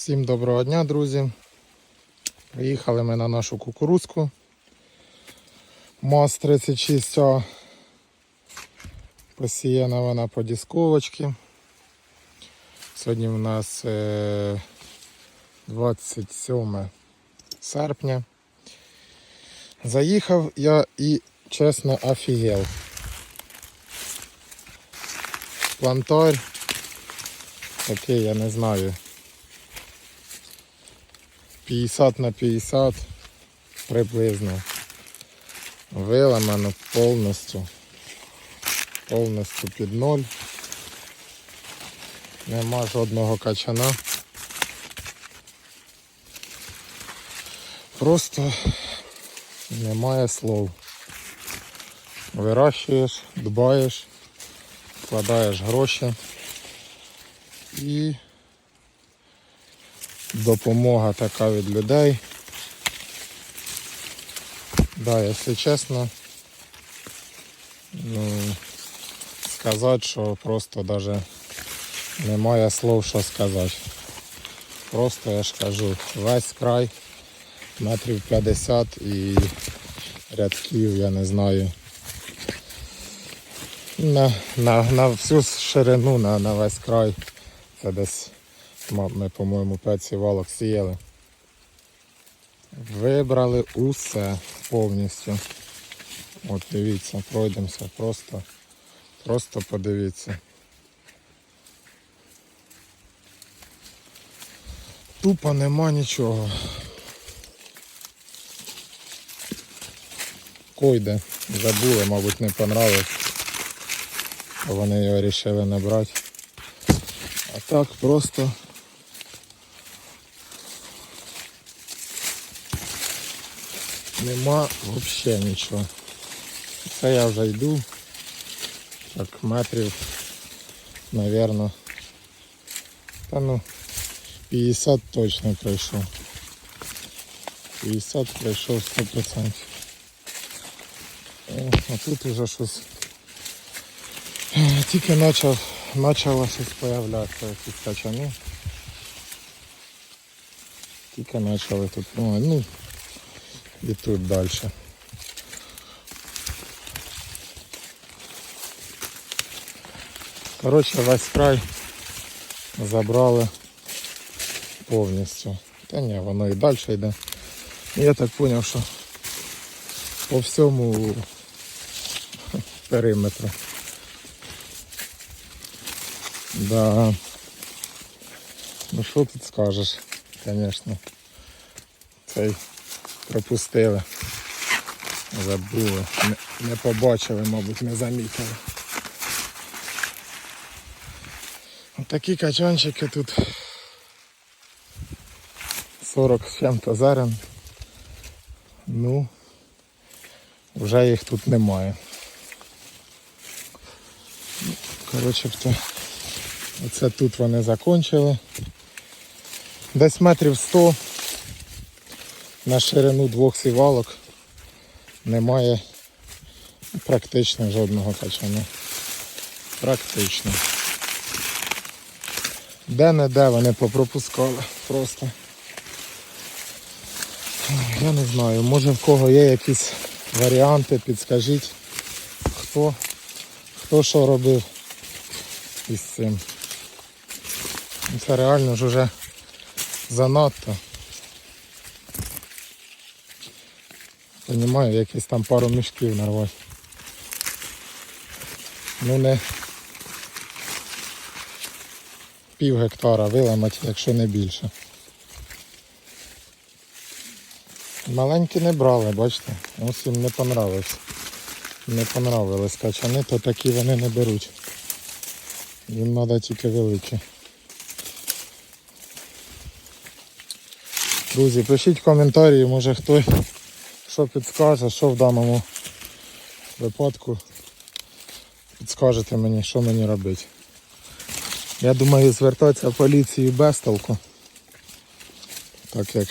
Всім доброго дня, друзі. Приїхали ми на нашу кукурузку. МАЗ 36А. Посіяна вона по дісковочці. Сьогодні в нас е, 27 серпня. Заїхав я і чесно офігел. Плантар. Такий, я не знаю. 50 на 50 приблизно. Виламано повністю. Повністю під ноль. Нема жодного качана. Просто немає слов. Вирощуєш, дбаєш, вкладаєш гроші і допомога така від людей. Да, якщо чесно, ну, сказати, що просто даже немає слов, що сказати. Просто я ж кажу, весь край метрів 50 і рядків, я не знаю. На, на, на всю ширину, на, на весь край. Це десь Ми, по-моєму, 5 сівалок сіяли. Вибрали усе повністю. От дивіться, пройдемося, просто, просто подивіться. Тупо нема нічого. Койде, забули, мабуть, не понравилось. Вони його вирішили не брати. А так просто нема взагалі нічого. Це я вже йду. Так, метрів, напевно. Та ну, 50 точно пройшов. 50 пройшов 100%. О, а тут вже щось. Е, Тільки почав, почало щось появлятися, якісь качани. Тільки почали тут, ну, ну і тут далі. Коротше, весь край забрали повністю. Та ні, воно і далі йде. Я так зрозумів, що по всьому периметру. Да. Ну що тут скажеш, звісно. Цей пропустили. Забули. Не, не побачили, мабуть, не замітили. Такі качанчики тут 40 з чим-то зерен. Ну, вже їх тут немає. Коротше, оце тут вони закончили. Десь метрів 100 на ширину двох сівалок немає практично жодного качана. Практично. Де-не-де вони попропускали просто. Я не знаю, може в кого є якісь варіанти, підскажіть, хто, хто що робив із цим. Це реально ж уже занадто. Понімаю, якісь там пару мішків нарвати. Ну не пів гектара виламати, якщо не більше. Маленькі не брали, бачите, ось їм не понравився. Не понравились качани, то такі вони не беруть. Їм треба тільки великі. Друзі, пишіть коментарі, може хтось що підскаже, що в даному випадку підскажете мені, що мені робити. Я думаю звертатися в поліцію без толку. Так як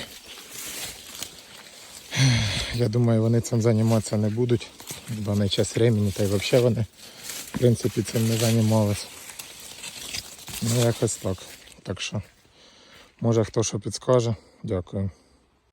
я думаю вони цим займатися не будуть, бо не час времени, та й взагалі вони в принципі цим не займалися. Ну якось так. Так що Може хто що підскаже. Дякую.